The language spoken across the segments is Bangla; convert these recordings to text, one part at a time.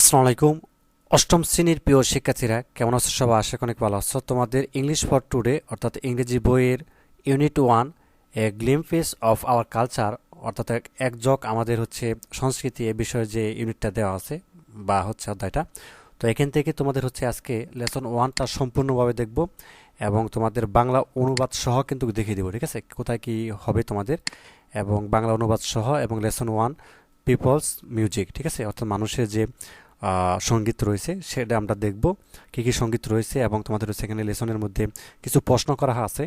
আসসালামু আলাইকুম। অষ্টম শ্রেণির প্রিয় শিক্ষার্থীরা, কেমন আছো সবাই? আশা অনেক ভালো আছো। তোমাদের ইংলিশ ফর টুডে অর্থাৎ ইংরেজি বইয়ের unit one a glimpses of our culture অর্থাৎ এক- জক আমাদের হচ্ছে সংস্কৃতি এ বিষয়ে যে ইউনিটটা দেওয়া আছে, বা হচ্ছে অধ্যায়টা। তো এখান থেকে তোমাদের হচ্ছে আজকে লেসন ওয়ানটা সম্পূর্ণভাবে দেখব, এবং তোমাদের বাংলা অনুবাদ সহ কিন্তু দেখিয়ে দেবো, ঠিক আছে? কোথায় কি হবে তোমাদের, এবং বাংলা অনুবাদ সহ, এবং লেসন ওয়ান পিপলস মিউজিক ঠিক আছে? অর্থাৎ মানুষের যে সংগীত রয়েছে, সেটা আমরা দেখব কী কী সংগীত রয়েছে এবং তোমাদের এখানে লেসনের মধ্যে কিছু প্রশ্ন করা আছে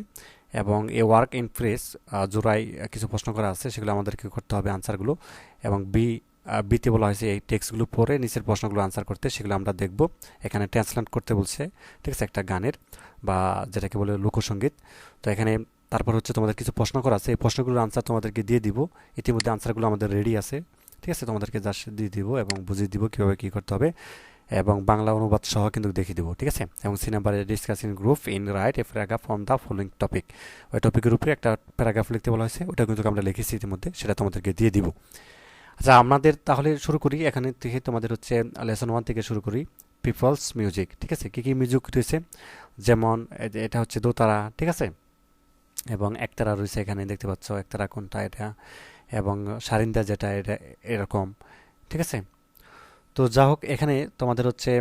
এবং এ ওয়ার্ক ইন প্রেস জোড়াই কিছু প্রশ্ন করা আছে, সেগুলো আমাদেরকে করতে হবে আনসারগুলো এবং বি বিতে বলা হয়েছে এই টেক্সটগুলো পড়ে নিচের প্রশ্নগুলো আনসার করতে, সেগুলো আমরা দেখব। এখানে ট্রান্সলেট করতে বলছে, ঠিক আছে, একটা গানের বা যেটাকে বলে লোকসঙ্গীত। তো এখানে তারপর হচ্ছে তোমাদের কিছু প্রশ্ন করা আছে, এই প্রশ্নগুলোর আনসার তোমাদেরকে দিয়ে দিব। ইতিমধ্যে আনসারগুলো আমাদের রেডি আছে। ঠিক আছে, তোমাদেরকে জাস্ট দিয়ে দিব এবং বুঝিয়ে দিব কীভাবে কী করতে হবে এবং বাংলা অনুবাদ সহ কিন্তু দেখিয়ে দিব, ঠিক আছে? এবং C discussing group in write a paragraph from the following topic ওই টপিকের উপরে একটা প্যারাগ্রাফ লিখতে বলা হয়েছে, ওটা কিন্তু আমরা লিখেছি ইতিমধ্যে, সেটা তোমাদেরকে দিয়ে দিব। আচ্ছা আমাদের তাহলে শুরু করি, এখানে থেকে তোমাদের হচ্ছে লেসন ওয়ান থেকে শুরু করি পিপলস মিউজিক ঠিক আছে? কী কী মিউজিক রয়েছে? যেমন এটা হচ্ছে দোতারা, ঠিক আছে? এবং একতারা রয়েছে এখানে, দেখতে পাচ্ছ, একতারা কোনটা এটা? এবং সারিন্দা যেটা, এটা এরকম, ঠিক আছে? তো যা হোক, এখানে তোমাদের হচ্ছে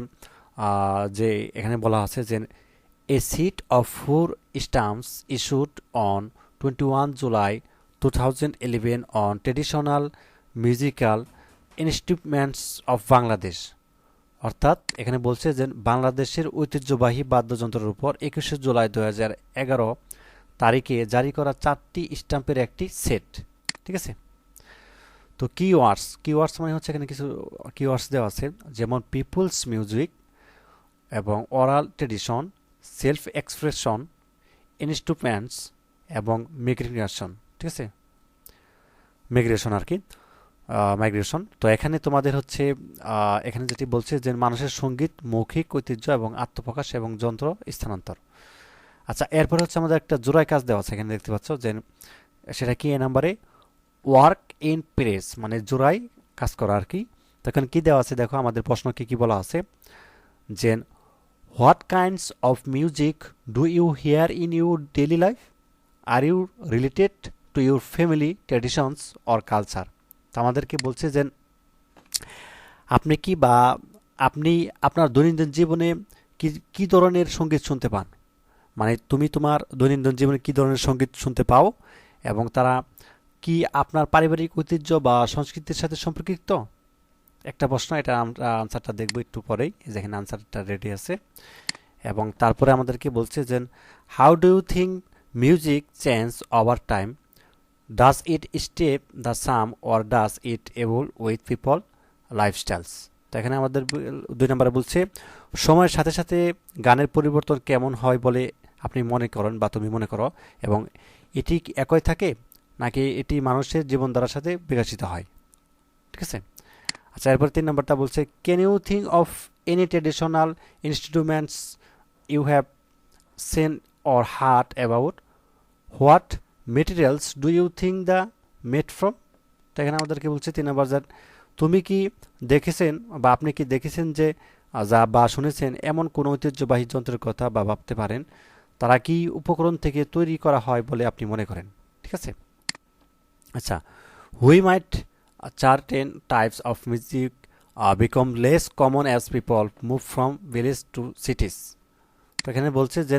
যে এখানে বলা আছে যে a sheet of four stamps issued on twenty one July two thousand eleven on traditional musical instruments of Bangladesh অর্থাৎ এখানে বলছে যে বাংলাদেশের ঐতিহ্যবাহী বাদ্যযন্ত্রের উপর একুশে জুলাই দু হাজার এগারো তারিখে জারি করা চারটি স্টাম্পের একটি সেট, ঠিক আছে? তো কিওয়ার্ডস কিওয়ার্ডস মানে হচ্ছে এখানে কিছু কিওয়ার্ডস দেওয়া আছে, যেমন পিপলস মিউজিক এবং oral tradition self expression instruments এবং মিগ্রেশন ঠিক আছে? মিগ্রেশন আর কি মাইগ্রেশন তো এখানে তোমাদের হচ্ছে এখানে যেটি বলছে যে মানুষের সংগীত, মৌখিক ঐতিহ্য এবং আত্মপ্রকাশ এবং যন্ত্র স্থানান্তর। আচ্ছা এরপরে হচ্ছে আমাদের একটা জোড়ায় কাজ দেওয়া আছে, এখানে দেখতে পাচ্ছ যে সেটা কি এ নাম্বারে? ওয়ার্ক ইন প্রেস মানে জোড়াই কাজ করা আর কি। তো এখানে কি দেওয়া আছে? দেখো, আমাদের প্রশ্ন কি কি বলা আছে? যে what kinds of music do you hear in your daily life are you related to your family traditions or culture তো আমাদেরকে বলছে যে আপনি কি বা আপনি আপনার দৈনন্দিন জীবনে কি কি ধরনের সংগীত শুনতে পান? মানে তুমি তোমার দৈনন্দিন জীবনে কি ধরনের সংগীত শুনতে পাও? এবং তারা কি আপনার পারিবারিক ঐতিহ্য বা সংস্কৃতির সাথে সম্পর্কিত? একটা প্রশ্ন, এটা আমরা আনসারটা দেখব একটু পরেই। যেখানে আনসারটা রেডি আছে। এবং তারপরে আমাদেরকে বলছে যে how do you think music change over time does it stay the same or does it evolve with people lifestyles তো এখানে আমাদের দুই নম্বরে বলছে, সময়ের সাথে সাথে গানের পরিবর্তন কেমন হয় বলে আপনি মনে করেন বা তুমি মনে করো? এবং এটি একই থাকে? নাকি এটি মানুষের জীবনধারার সাথে বিকশিত হয়? ঠিক আছে? আচ্ছা এরপর তিন নম্বরটা বলছে can you think of any traditional instruments you have seen or heard about what materials do you think they made from তো এখানে আমাদেরকে বলছে তিন নম্বর যার তুমি কি দেখেছেন বা আপনি কি দেখেছেন যে, যা বা শুনেছেন এমন কোনো ঐতিহ্যবাহী যন্ত্রের কথা বা ভাবতে পারেন? তারা কি উপকরণ থেকে তৈরি করা হয় বলে আপনি মনে করেন? ঠিক আছে? আচ্ছা we might certain types of music uh, become less common as people move from village to তো এখানে বলছে যে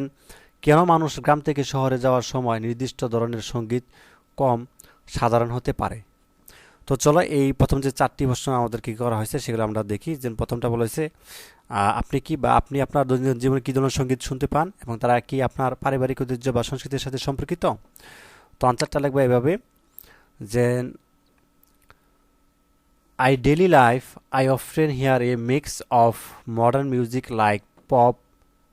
কেন মানুষ গ্রাম থেকে শহরে যাওয়ার সময় নির্দিষ্ট ধরনের সংগীত কম সাধারণ হতে পারে? তো চলো এই প্রথম যে চারটি প্রশ্ন আমাদের কি করা হয়েছে সেগুলো আমরা দেখি। যে প্রথমটা বলা হয়েছে আহ, আপনি কি বা আপনি আপনার দৈনন্দিন জীবনে কী ধরনের সংগীত শুনতে পান এবং তারা কি আপনার পারিবারিক ঐতিহ্য বা সংস্কৃতির সাথে সম্পর্কিত? তো আনসারটা লাগবে এভাবে যে I daily life, I often hear a mix of modern music like pop,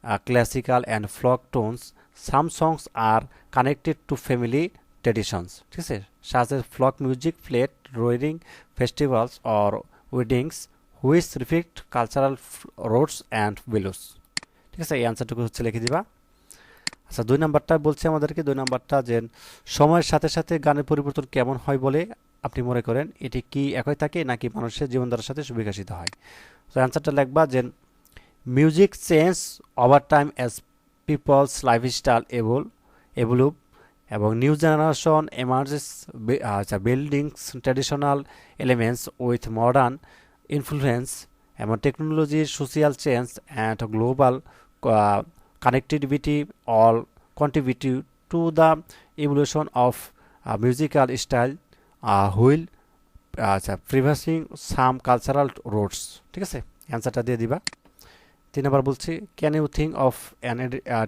uh, classical, and folk tones. Some songs are connected to family traditions. ঠিক আছে such as folk music played during festivals or weddings which reflect cultural roots and values. ঠিক আছে এই অ্যান্সারটুকু হচ্ছে লিখে দিবা আচ্ছা দুই নাম্বারটা বলছে আমাদেরকে, দুই নাম্বারটা যে সময়ের সাথে সাথে গানের পরিবর্তন কেমন হয় বলে আপনি মনে করেন, এটি কি একই থাকে নাকি মানুষের জীবনধারার সাথে বিকশিত হয়? তো অ্যান্সারটা লিখবা যে music change over time as people's lifestyle evolve evolve এবং নিউ জেনারেশন এমার্জেস আচ্ছা blends traditional elements with modern influence এবং টেকনোলজির social change and global connectivity all contribute to the evolution of musical style while আচ্ছা প্রিভাসিং সাম কালচারাল রোডস ঠিক আছে? অ্যান্সারটা দিয়ে দিবা। তিন নম্বর বলছি can you think of an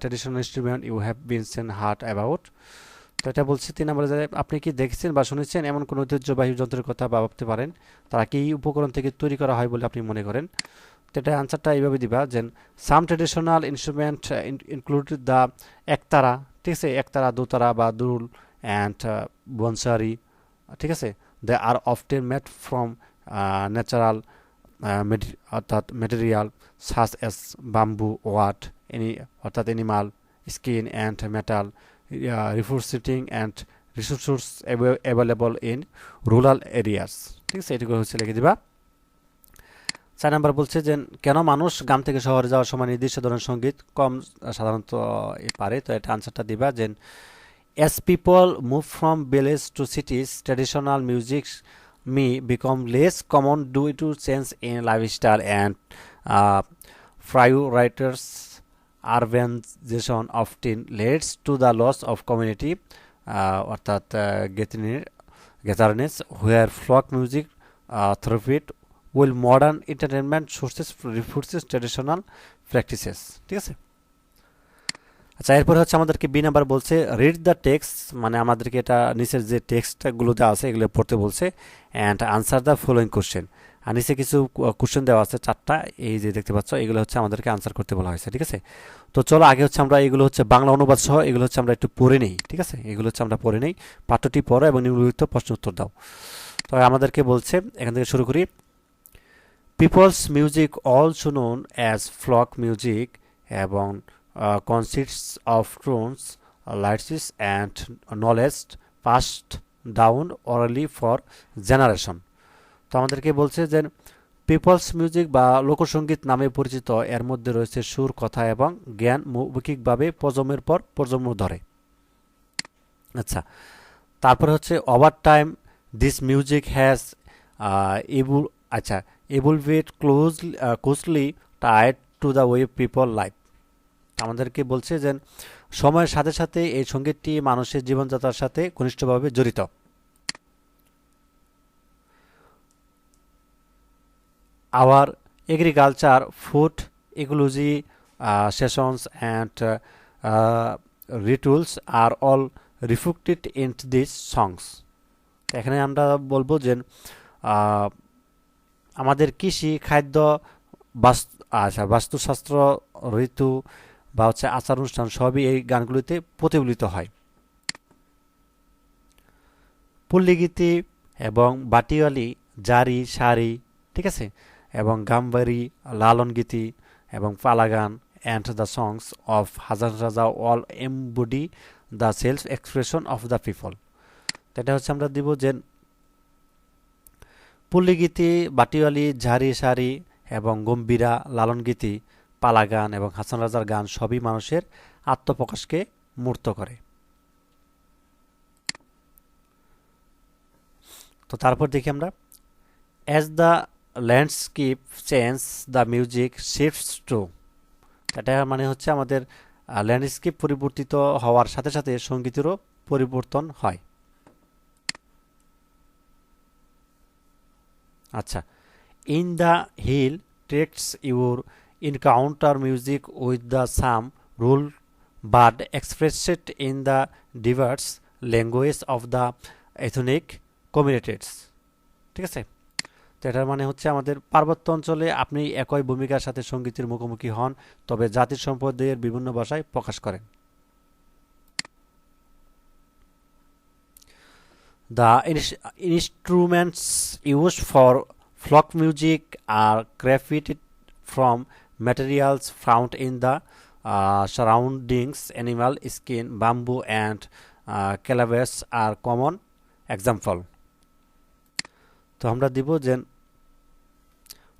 traditional instrument you have been seen heard about তো এটা বলছি, তিন নম্বরে যে আপনি কি দেখেছেন বা শুনেছেন এমন কোনো ঐতিহ্যবাহী যন্ত্রের কথা বা ভাবতে পারেন? তারা কি উপকরণ থেকে তৈরি করা হয় বলে আপনি মনে করেন? তো এটা আনসারটা এইভাবে দিবা যে some traditional instrument include the ektara, ঠিক আছে? একতারা, দোতারা বা দুল অ্যান্ড বনসারি, ঠিক আছে? They are often made from natural অর্থাৎ material such as bamboo wood any অর্থাৎ animal skin and metal reflecting and resource available in rural areas ঠিক আছে? এটুকু হচ্ছে লিখে দিবা। চার নাম্বার বলছে যে, কেন মানুষ গ্রাম থেকে শহরে যাওয়ার সময় নির্দিষ্ট ধরনের সংগীত কম সাধারণত পারে? তো এটা আনসারটা দিবা যে as people move from village to cities traditional music may become less common due to change in life style and ফ্রাইউ writers urbanization of tin leads to the loss of community অর্থাৎ গেথিনের togetherness where folk music thrived thrived modern entertainment sources reinforces refuses practices ঠিক আছে? আচ্ছা এরপরে হচ্ছে আমাদেরকে বি নাম্বার বলছে রিড দ্য টেক্সট মানে আমাদেরকে এটা নিচের যে টেক্সটগুলো দেওয়া আছে, এগুলো পড়তে বলছে and answer the following question আর নিচে কিছু কোশ্চেন দেওয়া আছে চারটা, এই যে দেখতে পাচ্ছ, এগুলো হচ্ছে আমাদেরকে আনসার করতে বলা হয়েছে, ঠিক আছে? তো চলো, আগে হচ্ছে আমরা এগুলো হচ্ছে বাংলা অনুবাদ সহ এগুলো হচ্ছে আমরা একটু পড়ে নেই, ঠিক আছে? এগুলো হচ্ছে আমরা পড়ে নেই পাঠ্যটি পড়ো এবং নিম্নলিখিত প্রশ্ন উত্তর দাও। তো আমাদেরকে বলছে, এখান থেকে শুরু করি people's music also known as folk music এবং uh, of of tones, and knowledge and down passed for generation তো আমাদেরকে বলছে যে পিপলস মিউজিক বা লোকসঙ্গীত নামে পরিচিত এর মধ্যে রয়েছে সুর কথা এবং জ্ঞান মৌখিকভাবে প্রজন্মের পর প্রজন্ম ধরে। আচ্ছা তারপরে হচ্ছে over time this music has able আচ্ছা evolved close closely tied to the way people life আমাদেরকে বলছে যে, সময়ের সাথে সাথে এই সঙ্গীতটি মানুষের জীবনযাত্রার সাথে ঘনিষ্ঠভাবে জড়িত। Our agriculture food ecology seasons and rituals are all reflected in this songs এখানে আমরা বলব যে আমাদের কৃষি, খাদ্য, বাস্তু আচ্ছা বাস্তুশাস্ত্র, ঋতু বা হচ্ছে আচার অনুষ্ঠান সবই এই গানগুলিতে প্রতিফলিত হয়। পল্লীগীতি এবং বাটিওয়ালি, জারি, সারি, ঠিক আছে? এবং গাম্বারি লালন গীতি এবং পালাগান and the songs of Hason Raja all embody the self expression of the people. এটা হচ্ছে আমরা দিব যে পল্লীগীতি, বাটিওয়ালি ঝাড়ি সারি এবং গম্ভীরা লালন গীতি পালা গান এবং হাসান রাজার গান সবই মানুষের আত্মপ্রকাশকে মূর্ত করে। তো তারপর দেখি আমরা। As the landscape change the music shifts to এটা মানে হচ্ছে আমাদের ল্যান্ডস্কেপ পরিবর্তিত হওয়ার সাথে সাথে সঙ্গীতেরও পরিবর্তন হয়। আচ্ছা in the hill tracts your encounter music with the same rule but expressed in the diverse language of the ethnic communities. ঠিক আছে? তো এটার মানে হচ্ছে আমাদের পার্বত্য অঞ্চলে আপনি একই ভূমিকার সাথে সঙ্গীতের মুখোমুখি হন, তবে জাতির সম্প্রদায়ের বিভিন্ন ভাষায় প্রকাশ করেন। The instruments use for folk music are crafted from materials found in the uh, surroundings. Animal skin bamboo and uh, calabash are common example. তো আমরা দিব যে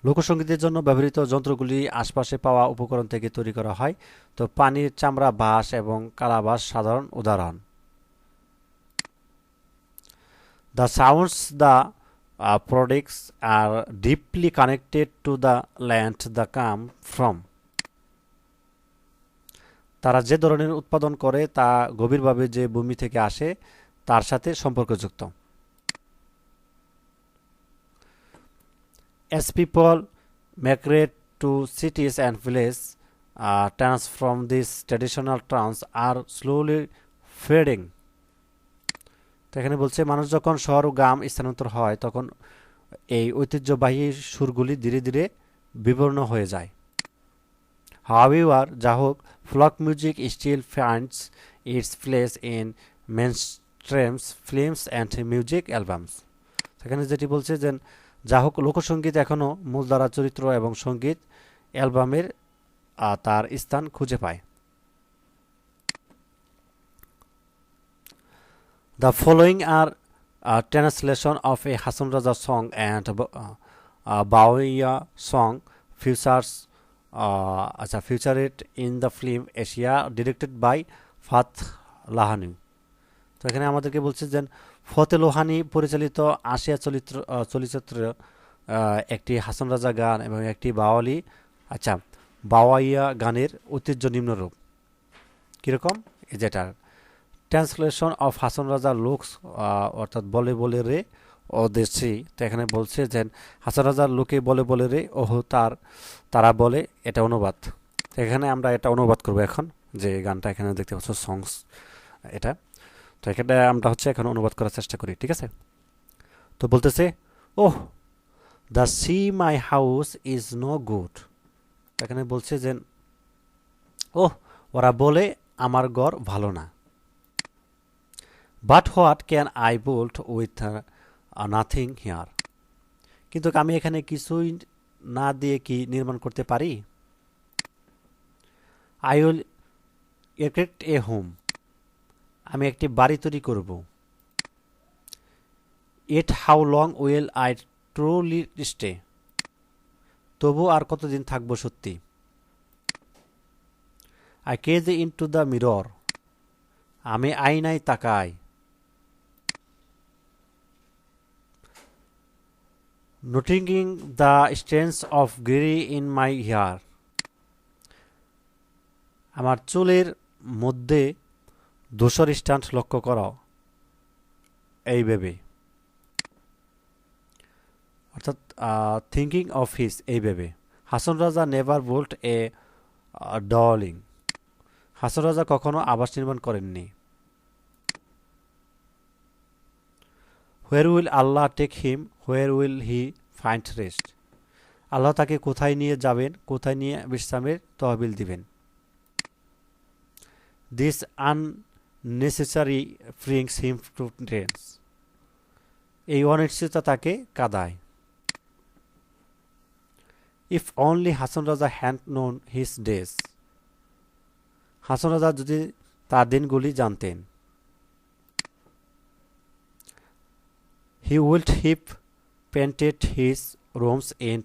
লোকসঙ্গীতের জন্য ব্যবহৃত যন্ত্রগুলি আশপাশে পাওয়া উপকরণ থেকে তৈরি করা হয়। তো পানির চামড়া বাঁশ এবং কালাবাঁশ সাধারণ উদাহরণ। The sounds they products are deeply connected to the land they come from তারা যে ধরনের উৎপাদন করে তা গভীরভাবে যে ভূমি থেকে আসে তার সাথে সম্পর্কযুক্ত As people migrate to cities and villages, uh, towns from these traditional towns are slowly fading. তো এখানে বলছে মানুষ যখন শহর ও গ্রাম স্থানান্তর হয় তখন এই ঐতিহ্যবাহী সুরগুলি ধীরে ধীরে বিবর্ণ হয়ে যায়। However, যা হোক folk music still finds its place in mainstreams films and music albums সেখানে যেটি বলছে যে যা হোক লোকসঙ্গীত এখনও মূলধারা চরিত্র এবং সংগীত অ্যালবামের তার স্থান খুঁজে পায়। The following are translation of a Hason Raja song and Bhawaiya song features আচ্ছা featured in the film Asiya directed by Fateh Lohani তো এখানে আমাদেরকে বলছে যে ফতে লোহানি পরিচালিত আসিয়া চরিত্র চলচ্চিত্র একটি হাসান রাজা গান এবং একটি বাওয়ালি আচ্ছা বাওয়াইয়া গানের ঐতিহ্য নিম্নরূপ। কীরকম? যেটার ট্রান্সলেশন অফ হাসান রাজা লুকস অর্থাৎ বলে বলে রে ও দেশি। তো এখানে বলছে যে হাসান রাজার লোকে বলে বলে রে, ওহ তার, তারা বলে এটা অনুবাদ। এখানে আমরা এটা অনুবাদ করব এখন, যে গানটা এখানে দেখতে পাচ্ছ সংস এটা। তো এখানে আমরা হচ্ছে এখন অনুবাদ করার চেষ্টা করি, ঠিক আছে? তো বলতেছে, ওহ they say my house is no good এখানে বলছে যে, ওহ, ওরা বলে আমার ঘর ভালো না। But what can I build with nothing here কিন্তু আমি এখানে কিছুই না দিয়ে কি নির্মাণ করতে পারি? I will erect a home আমি একটি বাড়ি তৈরি করব। Yet how long will I truly stay তবু আর কতদিন থাকব সত্যি? I gaze into the mirror আমি আইনাই তাকাই। Noting the stains of grey in my hair আমার চুলের মধ্যে ধূসর স্ট্যান্ড লক্ষ্য করো। এই ভেবে। অর্থাৎ থিঙ্কিং অফ হিস এই ভেবে। Hason Raja never built a dwelling Hason Raja কখনো আবাস নির্মাণ করেননি। Where will Allah take him where will he find rest Allah তাকে কোথায় নিয়ে যাবেন? কোথায় নিয়ে বিশ্রামের তহবিল দিবেন? This unnecessary brings him to tears এই অনিশ্চয়তা তাকে কাদায়। If only Hason Raja had known his days Hason Raja যদি তার দিনগুলি জানতেন। He would have painted his rooms in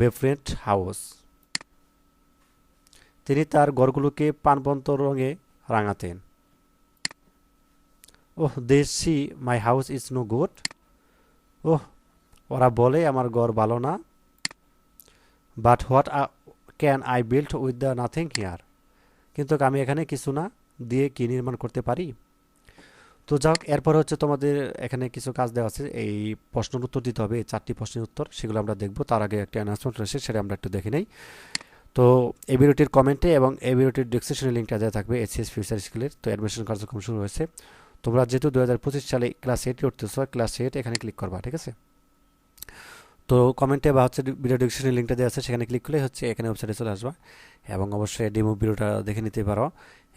vibrant hues তিনি তার ঘরগুলোকে পানবন্ত রঙে রাঙাতেন। ওহ they say my house is no good ওহ, ওরা বলে, আমার ঘর ভালো না। But what can I build with the nothing here কিন্তু আমি এখানে কিছু না দিয়ে কি নির্মাণ করতে পারি? তো যাক, এরপর হচ্ছে তোমাদের এখানে কিছু কাজ দেওয়া আছে। এই প্রশ্নের উত্তর দিতে হবে, এই চারটি প্রশ্নের উত্তর, সেগুলো আমরা দেখব। তার আগে একটা অ্যানাউন্সমেন্ট রয়েছে, সেটা আমরা একটু দেখে নেই। তো এই ভিডিওটির কমেন্টে এবং এই ভিডিওটির ডিসক্রিপশনের লিঙ্কটা দেওয়া থাকবে এসিএস ফিউচার স্কুলের তো অ্যাডমিশন কার্যক্রম শুরু হয়েছে। তোমরা যেহেতু দু হাজার পঁচিশ সালে ক্লাস এইটে উঠতেছ ক্লাস এইট এখানে ক্লিক করবা, ঠিক আছে? তো কমেন্টে বা হচ্ছে ভিডিও ডিসক্রিপশনের লিঙ্কটা দেওয়া আছে, সেখানে ক্লিক করলে হচ্ছে এখানে ওয়েবসাইটে চলে আসবা। এবং অবশ্যই ডেমো ভিডিওটা দেখে নিতে পারো।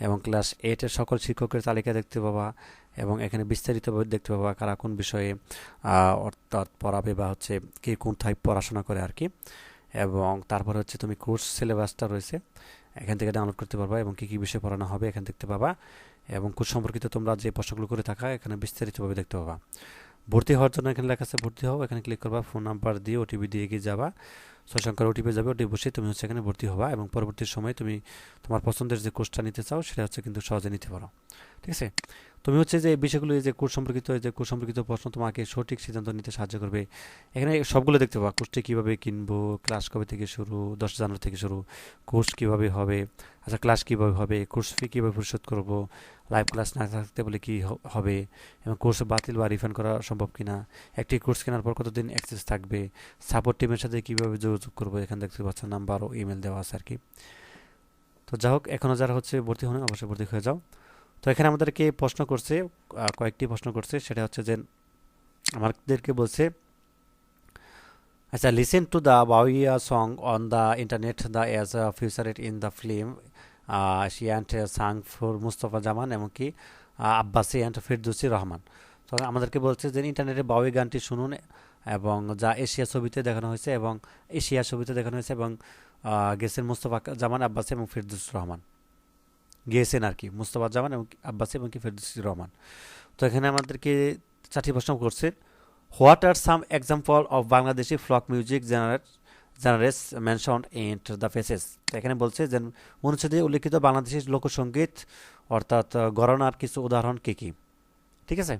এবং ক্লাস এইটের সকল শিক্ষকের তালিকা দেখতে পাবা। এবং এখানে বিস্তারিতভাবে দেখতে পাবা কারা কোন বিষয়ে অর্থাৎ পড়াবে বা হচ্ছে কে কোন টাইপ পড়াশোনা করে আর কি। এবং তারপর হচ্ছে তুমি কোর্স সিলেবাসটা রয়েছে, এখান থেকে ডাউনলোড করতে পারবা এবং কী কী বিষয় পড়ানো হবে এখানে দেখতে পাবা। এবং কোর্স সম্পর্কিত তোমরা যে প্রশ্নগুলো করে থাকা, এখানে বিস্তারিতভাবে দেখতে পাবা। ভর্তি হওয়ার জন্য এখানে লেখা আছে, ভর্তি হও, এখানে ক্লিক করবা ফোন নাম্বার দিয়ে ওটিপি দিয়ে গিয়ে যাবা। ছয় সংখ্যার ওটিপি যাবে ওটি বসে তুমি হচ্ছে এখানে ভর্তি হবা এবং পরবর্তী সময়ে তুমি তোমার পছন্দের যে কোর্সটা নিতে চাও, সেটা হচ্ছে কিন্তু সহজে নিতে পারো। ঠিক আছে? তুমি হচ্ছে যে বিষয়গুলো যে কোর্স সম্পর্কিত যে কোর্স সম্পর্কিত প্রশ্ন তোমাকে সঠিক সিদ্ধান্ত নিতে সাহায্য করবে। এখানে সবগুলো দেখতে পাবা। কোর্সটি কীভাবে কিনবো, ক্লাস কবে থেকে শুরু, দশ জানুয়ারি থেকে শুরু, কোর্স কীভাবে হবে আচ্ছা ক্লাস কীভাবে হবে, কোর্স ফি কীভাবে পরিশোধ করব, লাইভ ক্লাস না থাকতে বলে কী হবে, এবং কোর্স বাতিল বা রিফান্ড করা সম্ভব কিনা, একটি কোর্স কেনার পর কতদিন অ্যাক্সেস থাকবে, সাপোর্ট টিমের সাথে কীভাবে যোগাযোগ করব, এখানে দেখতে পাচ্ছেন নাম্বার ও ইমেল দেওয়া আছে আর কি। তো যাই হোক এখনও যারা হচ্ছে ভর্তি হন অবশ্যই ভর্তি হয়ে যাও। তো এখানে আমাদেরকে প্রশ্ন করছে কয়েকটি প্রশ্ন করছে। সেটা হচ্ছে যে, আমাদেরকে বলছে আচ্ছা listen to the Bhawaiya song on the internet the as a featured in the film she and sang for Mustafa Zaman এমনকি আব্বাসি অ্যান্ড ফিরদুসি রহমান তো আমাদেরকে বলছে যে ইন্টারনেটে বাউই গানটি শুনুন এবং যা এশিয়া ছবিতে দেখানো হয়েছে এবং এশিয়া ছবিতে দেখানো হয়েছে এবং গেছেন মুস্তফা জামান আব্বাসি এবং ফিরদুস রহমান গিয়েছেন আর কি, মুস্তফা জামান এবং আব্বাসি এবং কি ফেরদুসি রহমান। তো এখানে আমাদেরকে চারটি প্রশ্ন করছেন what are some example of Bangladeshi folk music generate genres mention in the faces এখানে বলছে যে অনুচ্ছেদে উল্লিখিত বাংলাদেশি লোকসঙ্গীত অর্থাৎ গণনার কিছু উদাহরণ কী কী? ঠিক আছে?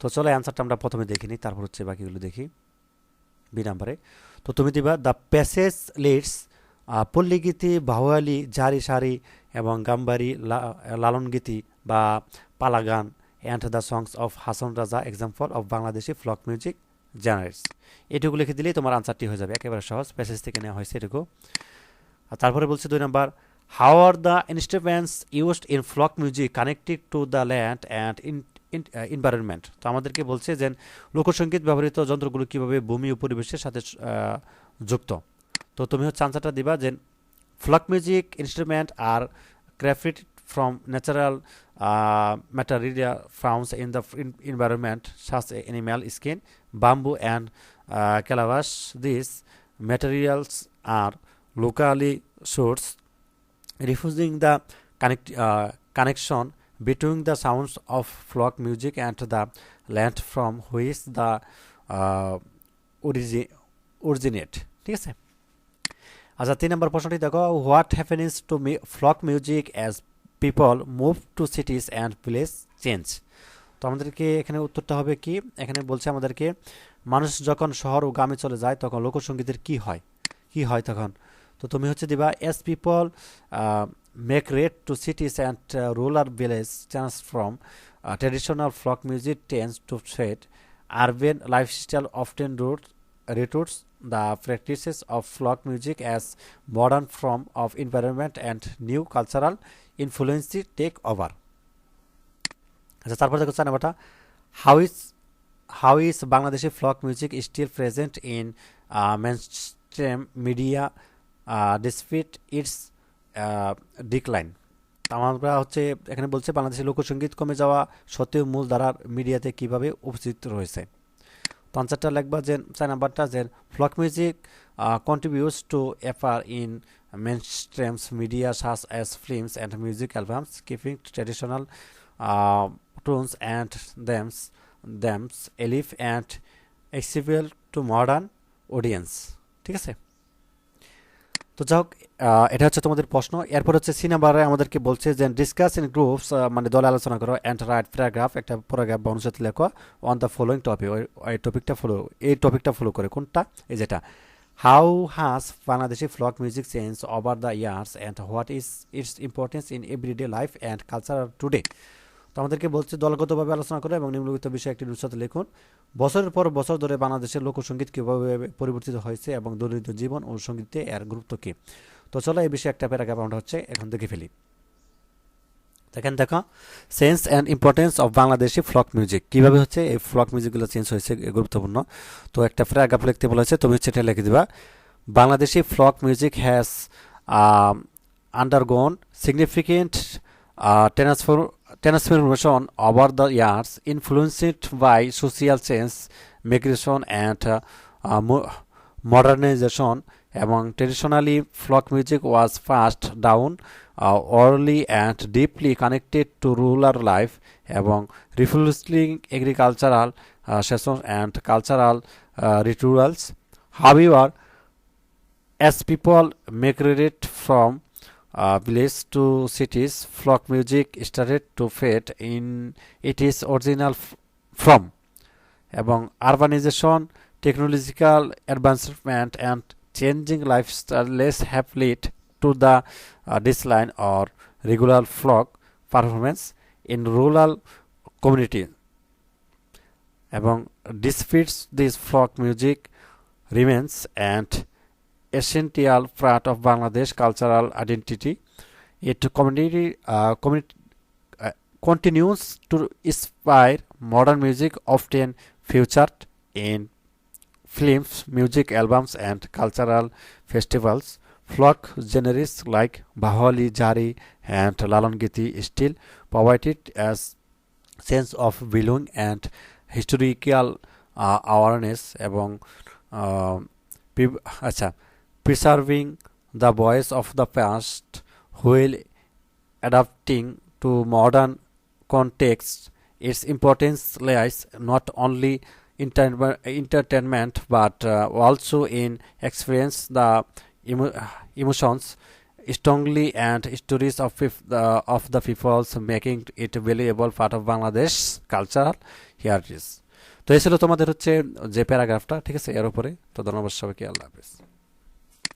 তো চলো অ্যান্সারটা আমরা প্রথমে দেখিনি তারপর হচ্ছে বাকিগুলো দেখি। বি নাম্বারে। তো তুমি দিবা দ্য প্যাসেজ লিডস পল্লীগীতি, বাহুয়ালি ঝাড়ি সারি এবং গাম্বারি লালন গীতি বা পালাগান and the songs of Hason Raja example of Bangladeshi folk music genres এটুকু লিখে দিলেই তোমার আনসারটি হয়ে যাবে। একেবারে সহজ প্যাসেজ থেকে নেওয়া হয়েছে এটুকু। তারপরে বলছে দুই number how are the instruments used in folk music connected to the land and environment তো আমাদেরকে বলছে যে লোকসঙ্গীত ব্যবহৃত যন্ত্রগুলো কীভাবে ভূমি ও পরিবেশের সাথে যুক্ত? তো তুমি হচ্ছে আনসারটা দিবা যে folk music instrument are crafted from natural material found in the environment such as animal skin bamboo and calabash this materials are locally source refusing the connect connection between the sounds of folk music and the land from which they ওরিজি originate ঠিক আছে? আচ্ছা তিন নম্বর প্রশ্নটি দেখো what happens to folk music as people move to cities and places change তো আমাদেরকে এখানে উত্তরটা হবে কি? এখানে বলছে আমাদেরকে, মানুষ যখন শহর ও গ্রামে চলে যায়, তখন লোকসঙ্গীতের কি হয়? কি হয় তখন? তো তুমি হচ্ছে দিবা as people migrate to cities and rural village from traditional folk music tends to fade urban lifestyle often root রিটুটস the practices of folk music as modern form of environment and new cultural influence take over. আচ্ছা তারপর দেখো চার নাম্বারটা how is how is Bangladeshi folk music still present in mainstream media despite its decline আমরা হচ্ছে এখানে বলছে বাংলাদেশের লোকসঙ্গীত কমে যাওয়া সত্ত্বেও মূল ধারার মিডিয়াতে কীভাবে উপস্থিত রয়েছে? কনসার্টটা লিখবা যে চার নাম্বারটা যে folk music contributes to effort in mainstream media such as films and music albums, keeping traditional uh, tunes and themes, themes alive and accessible to modern audience. ঠিক আছে তো যাই হোক এটা হচ্ছে তোমাদের প্রশ্ন। এরপর হচ্ছে সি আমাদেরকে বলছে যে ডিসকাস ইন গ্রুপস মানে দলে আলোচনা করো অ্যান্ড রাইট প্যারাগ্রাফ একটা প্যারাগ্রাফ বা অনুচ্ছেদ লেখো অন দ্য ফলোয়িং টপিক ওই টপিকটা ফলো এই টপিকটা ফলো করে। কোনটা? এই যেটা how has Bangladeshi folk music change over the years and what is its importance in everyday life and culture today আমাদেরকে বলছে, দলগতভাবে আলোচনা করে এবং নিম্নলিখিত বিষয়ে একটি অনুচ্ছেদ লিখুন। বছরের পর বছর ধরে বাংলাদেশের লোকসঙ্গীত কীভাবে পরিবর্তিত হয়েছে এবং দরিদ্র জীবন ও সঙ্গীতে এর গুরুত্ব কী? তো চলো এই বিষয়ে একটা প্যারাগ্রাফ আমরা হচ্ছে এখন দেখে ফেলি। দেখেন, দেখো sense and importance of Bangladeshi folk music কীভাবে হচ্ছে এই ফ্লক মিউজিকগুলো চেঞ্জ হয়েছে গুরুত্বপূর্ণ? তো একটা প্যারাগ্রাফ লিখতে বলা হয়েছে তুমি হচ্ছে এটা লিখে দিবা। Bangladeshi folk music has undergone significant transfer transformation over the years influenced by social change migration and uh, uh, modernization among traditionally folk music was passed down uh, orally and deeply connected to rural life এবং refusing agricultural uh, sessions and cultural uh, rituals however as people migrate from uh, to cities folk music started to fade in it is original f- from এবং urbanization technological advancement and changing lifestyles have led to the uh, decline or regular folk performance in rural community এবং despite this folk music remains and essential part of Bangladesh cultural identity it community continues to inspire modern music often feature in films music albums and cultural festivals folk genres like বাহলি Jari and Lalongiti still provided as sense of belong and historical awareness এবং আচ্ছা preserving the voice of the past while adapting to modern contexts. Its importance lies not only in entertainment but uh, also in experience the emo- emotions strongly and stories of the, of the peoples making it valuable part of Bangladesh culture. Here it is. তো এই ছিল তোমাদের হচ্ছে যে প্যারাগ্রাফটা ঠিক আছে এর উপরে তো ধন্যবাদ সবাইকে আল্লাহ হাফিজ